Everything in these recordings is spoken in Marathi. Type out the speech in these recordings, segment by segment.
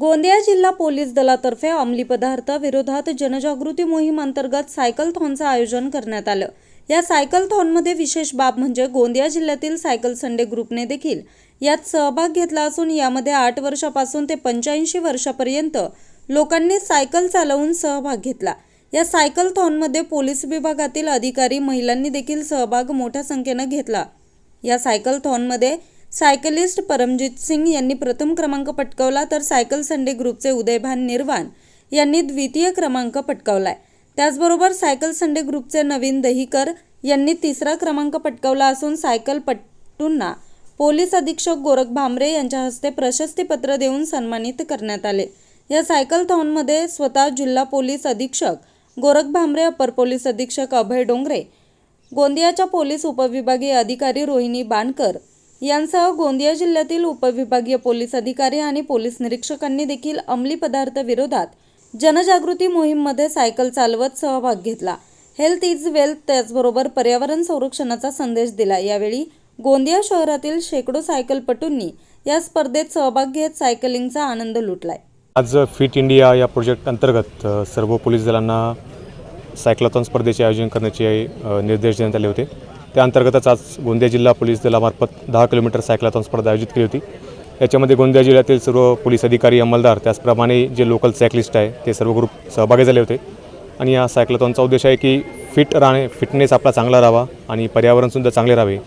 गोंदिया जिल्हा पोलीस दलातर्फे अंमली पदार्थ विरोधात जनजागृती मोहीम अंतर्गत सायकल थॉनचं आयोजन करण्यात आलं. या सायकल थॉनमध्ये विशेष बाब म्हणजे गोंदिया जिल्ह्यातील सायकल संडे ग्रुपने देखील यात सहभाग घेतला असून यामध्ये आठ वर्षापासून ते पंच्याऐंशी वर्षापर्यंत लोकांनी सायकल चालवून सहभाग घेतला. या सायकल थॉनमध्ये पोलीस विभागातील अधिकारी महिलांनी देखील सहभाग मोठ्या संख्येनं घेतला. या सायकल थॉनमध्ये सायकलिस्ट परमजित सिंग यांनी प्रथम क्रमांक पटकावला तर सायकल संडे ग्रुपचे उदयभान निर्वाण यांनी द्वितीय क्रमांक पटकावलाय. त्याचबरोबर सायकल संडे ग्रुपचे नवीन दहीकर यांनी तिसरा क्रमांक पटकावला असून सायकल पट्टूंना पोलीस अधीक्षक गोरख भामरे यांच्या हस्ते प्रशस्तीपत्र देऊन सन्मानित करण्यात आले. या सायकल थॉनमध्ये स्वतः जिल्हा पोलीस अधीक्षक गोरख भामरे अपर पोलीस अधीक्षक अभय डोंगरे गोंदियाच्या पोलीस उपविभागीय अधिकारी रोहिणी बाणकर यांसह गोंदिया जिल्ह्यातील उपविभागीय पोलीस अधिकारी आणि पोलीस निरीक्षकांनी देखील अंमली पदार्थ विरोधात जनजागृती मोहीममध्ये सायकल चालवत सहभाग घेतला. हेल्थ इज वेल्थ त्याचबरोबर पर्यावरण संरक्षणाचा संदेश दिला. यावेळी गोंदिया शहरातील शेकडो सायकलपटूंनी या स्पर्धेत सहभाग घेत सायकलिंगचा आनंद लुटलाय. आज फिट इंडिया या प्रोजेक्ट अंतर्गत सर्व पोलीस दलांना सायक्लॉथॉन स्पर्धेचे आयोजन करण्याचे निर्देश देण्यात आले होते. त्या अंतर्गतच आज गोंदिया जिल्हा पोलीस दलामार्फत दहा किलोमीटर सायकलाथॉन स्पर्धा आयोजित केली होती. याच्यामध्ये गोंदिया जिल्ह्यातील सर्व पोलीस अधिकारी अंमलदार त्याचप्रमाणे जे लोकल सायकलिस्ट आहे ते सर्व ग्रुप सहभागी झाले होते. आणि या सायकलाथॉनचा उद्देश आहे की फिट राहणे फिटनेस आपला चांगला राहावा आणि पर्यावरणसुद्धा चांगले राहावे.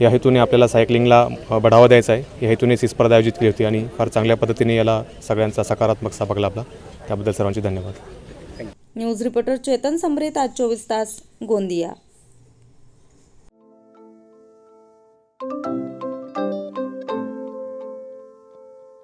या हेतूने आपल्याला सायकलिंगला बढावा द्यायचा आहे. या हेतूनेच ही स्पर्धा आयोजित केली होती आणि फार चांगल्या पद्धतीने याला सगळ्यांचा सकारात्मक सहभाग लाभला. त्याबद्दल सर्वांचे धन्यवाद. न्यूज रिपोर्टर चेतन समरेत आज चोवीस तास गोंदिया.